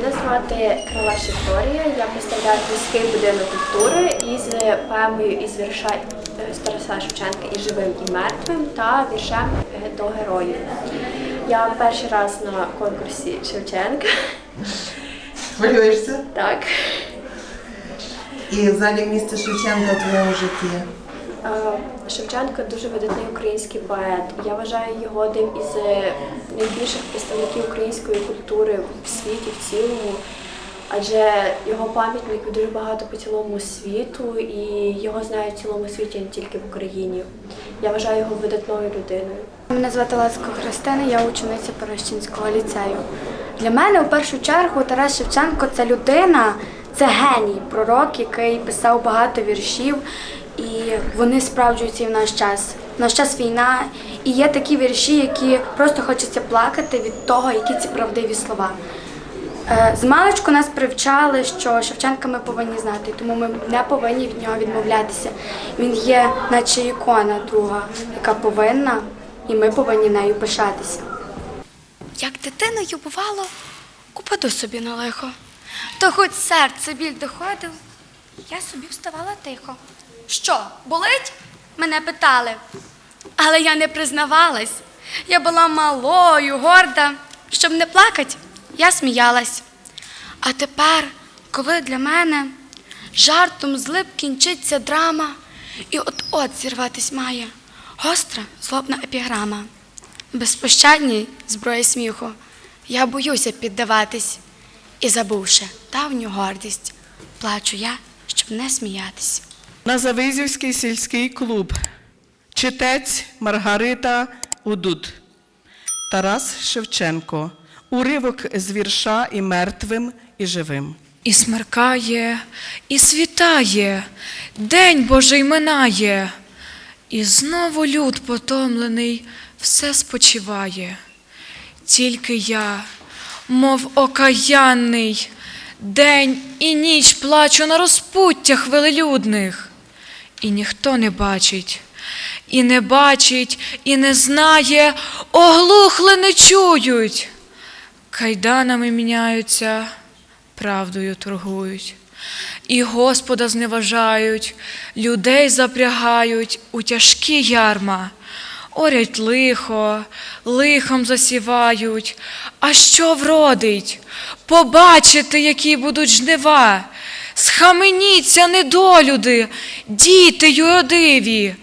Мене звати Крилаш Вікторія. Я представляю міський будинок культури із поемою із вірша е, Тараса Шевченка і живим і мертвим та віршем е, до героїв. Я перший раз на конкурсі Шевченка. Хвилюєшся? Так. І взагалі місце Шевченка в твоєму житті. Е, Шевченко дуже видатний український поет. Я вважаю його одним із е, найбільших представників української культури в світі в цілому. Адже його пам'ятник дуже багато по цілому світу, і його знають в цілому світі, не тільки в Україні. Я вважаю його видатною людиною. Мене звати Лацко Христина, я учениця Перещинського ліцею. Для мене у першу чергу Тарас Шевченко це людина, це геній, пророк, який писав багато віршів, і вони справджуються і в наш час. В наш час війна, і є такі вірші, які просто хочеться плакати від того, які ці правдиві слова. Е, З маличку нас привчали, що Шевченка ми повинні знати, тому ми не повинні від нього відмовлятися. Він є, наче ікона друга, яка повинна, і ми повинні нею пишатися. Як дитиною бувало, упаду собі на лихо, то хоч серце біль доходив, я собі вставала тихо. Що, болить? Мене питали. Але я не признавалась. Я була малою, горда. Щоб не плакать, я сміялась. А тепер, коли для мене жартом злип кінчиться драма, і от-от зірватись має гостра злобна епіграма. Безпощадній зброї сміху, я боюся піддаватись, і забувши давню гордість, плачу я, щоб не сміятись. На Завизівський сільський клуб. Читець Маргарита Удуд. Тарас Шевченко. Уривок з вірша і мертвим, і живим. І смеркає, і світає, день Божий минає, і знову люд потомлений все спочиває. Тільки я, мов окаянний, день і ніч плачу на розпуттях велелюдних, і ніхто не бачить, і не бачить, і не знає, оглухли не чують. Кайданами міняються, правдою торгують, і Господа зневажають, людей запрягають у тяжкі ярма, орять лихо, лихом засівають. А що вродить? Побачите, які будуть жнива. Схаменіться, недолюди, діти юродиві.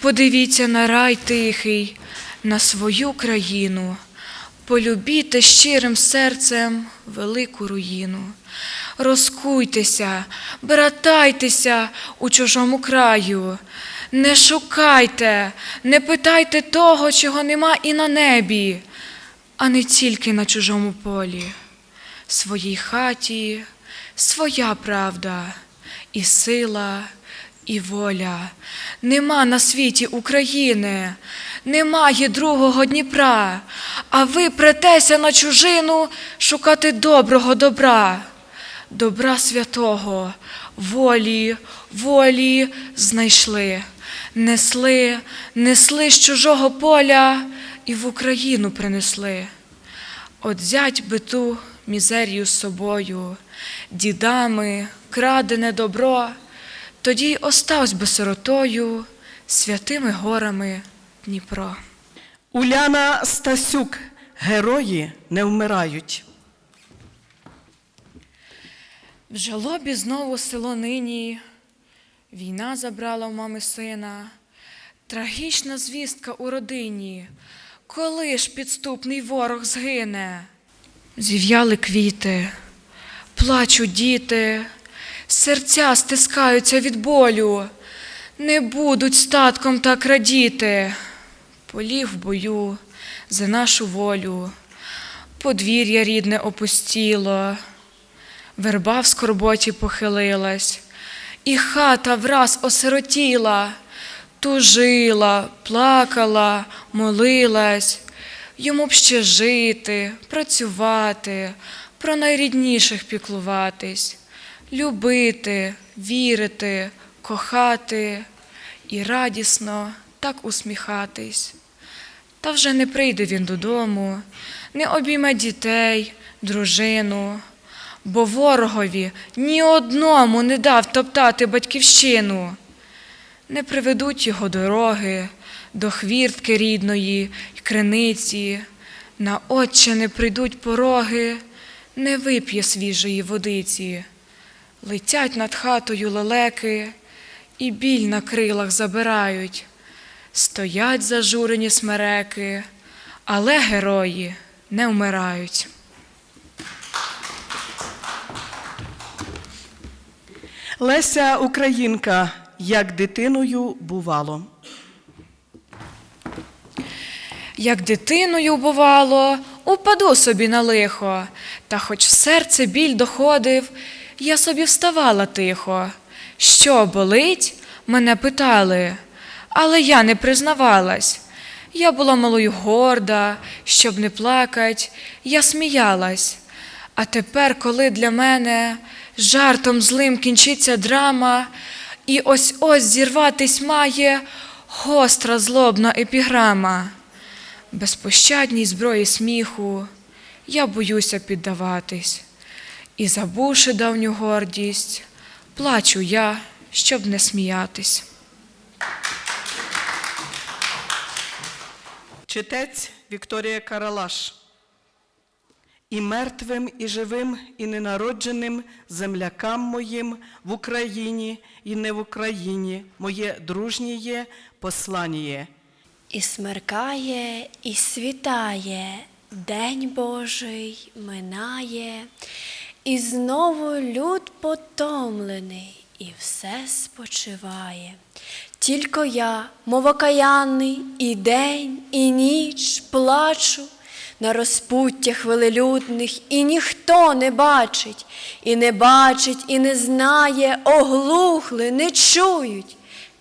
Подивіться на рай тихий, на свою країну. Полюбіте щирим серцем велику руїну. Розкуйтеся, братайтеся у чужому краю. Не шукайте, не питайте того, чого нема і на небі, а не тільки на чужому полі. Своїй хаті своя правда, і сила, і воля. Нема на світі України, немає другого Дніпра, а ви претеся на чужину шукати доброго добра, добра святого, волі, волі знайшли, несли, несли з чужого поля і в Україну принесли. От зять би ту мізерію з собою, дідами, крадене добро, тоді й оставсь би сиротою, святими горами Дніпро. Уляна Стасюк. Герої не вмирають. В жалобі знову село нині, війна забрала в мами сина, трагічна звістка у родині, коли ж підступний ворог згине. Зів'яли квіти, плачуть діти, серця стискаються від болю, не будуть статком так радіти. Поліг в бою за нашу волю, подвір'я рідне опустіло. Верба в скорботі похилилась, і хата враз осиротіла, тужила, плакала, молилась, йому б ще жити, працювати, про найрідніших піклуватись, любити, вірити, кохати і радісно так усміхатись. Та вже не прийде він додому, не обійме дітей, дружину, бо ворогові ні одному не дав топтати батьківщину. Не приведуть його дороги до хвіртки рідної й криниці, на отче не прийдуть пороги, не вип'є свіжої водиці. Летять над хатою лелеки, і біль на крилах забирають. Стоять зажурені смереки, але герої не вмирають. Леся Українка, як дитиною бувало. Як дитиною бувало, упаду собі на лихо, та хоч в серце біль доходив, я собі вставала тихо. Що болить? мене питали, але я не признавалась. Я була малою горда, щоб не плакать, я сміялась. А тепер, коли для мене жартом злим кінчиться драма, і ось ось зірватись має гостра злобна епіграма. Безпощадній зброї сміху, я боюся піддаватись, і, забувши давню гордість, плачу я, щоб не сміятись. Читець Вікторія Каралаш. І мертвим, і живим, і ненародженим землякам моїм в Україні і не в Україні моє дружніє послання. І смеркає, і світає, День Божий минає, і знову люд потомлений, і все спочиває. Тільки я, мов окаянний, і день, і ніч плачу на розпуттях хвилелюдних, і ніхто не бачить, і не бачить, і не знає, оглухли, не чують.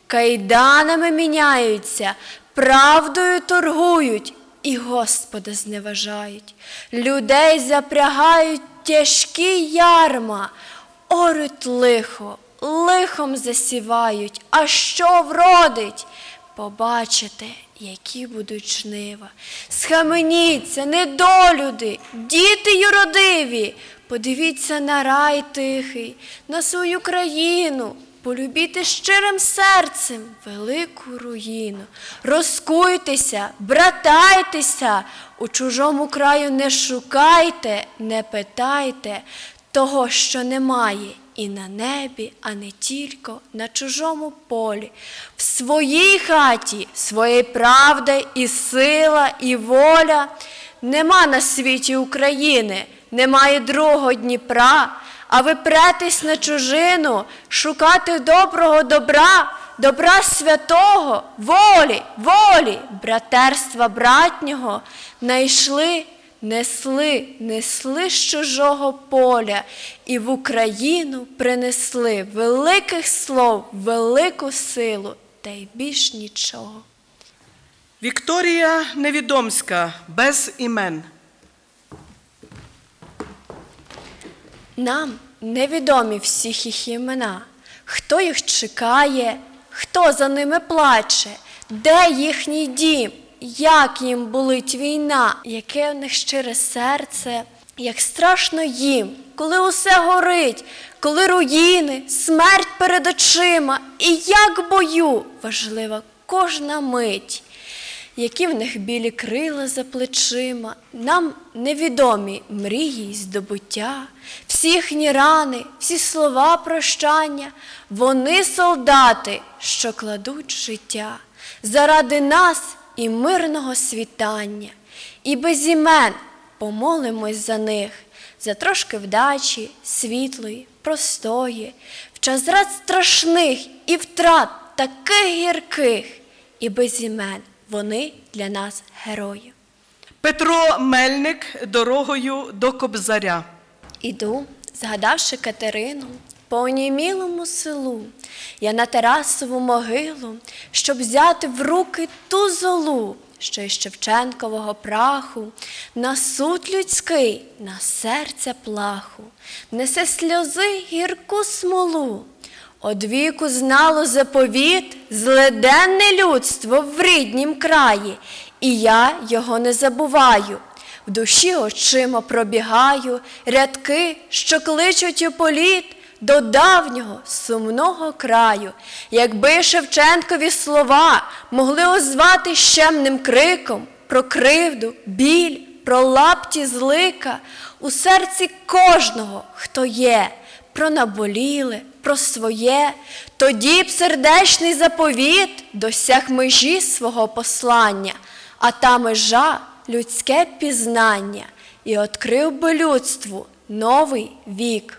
Кайданами міняються, правдою торгують і Господа зневажають. Людей запрягають тяжкі ярма, орють лихо, лихом засівають. А що вродить? Побачите, які будуть жнива. Схаменіться, недолюди, діти юродиві. Подивіться на рай тихий, на свою країну. Полюбіте щирим серцем велику руїну. Розкуйтеся, братайтеся, у чужому краю не шукайте, не питайте того, що немає і на небі, а не тільки на чужому полі. В своїй хаті своєї правди і сила, і воля. Нема на світі України, немає другого Дніпра, а ви претесь на чужину, шукати доброго добра, добра святого, волі, волі, братерства братнього, найшли, несли, несли з чужого поля і в Україну принесли великих слов, велику силу, та й більш нічого. Вікторія Невідомська без імен. Нам невідомі всіх їх імена, хто їх чекає, хто за ними плаче, де їхній дім, як їм болить війна, яке в них щире серце, як страшно їм, коли усе горить, коли руїни, смерть перед очима, і як бою важлива кожна мить які в них білі крила за плечима, нам невідомі мрії й здобуття, всі їхні рани, всі слова прощання, вони солдати, що кладуть життя заради нас і мирного світання, і без імен помолимось за них, за трошки вдачі, світлої, простої, в час зрад страшних і втрат таких гірких, і без імен вони для нас герої. Петро Мельник дорогою до Кобзаря. Іду, згадавши Катерину, по онімілому селу, я на Тарасову могилу, щоб взяти в руки ту золу, що із Шевченкового праху, на суд людський, на серця плаху, несе сльози гірку смолу. Одвіку знало заповіт, зледенне людство в ріднім краї, і я його не забуваю. в душі очима пробігаю, рядки, що кличуть у політ до давнього сумного краю. Якби Шевченкові слова могли озвати щемним криком про кривду, біль, про лапті злика у серці кожного, хто є, про наболіле, про своє, тоді б сердечний заповіт досяг межі свого послання, а та межа людське пізнання, і відкрив би людству новий вік.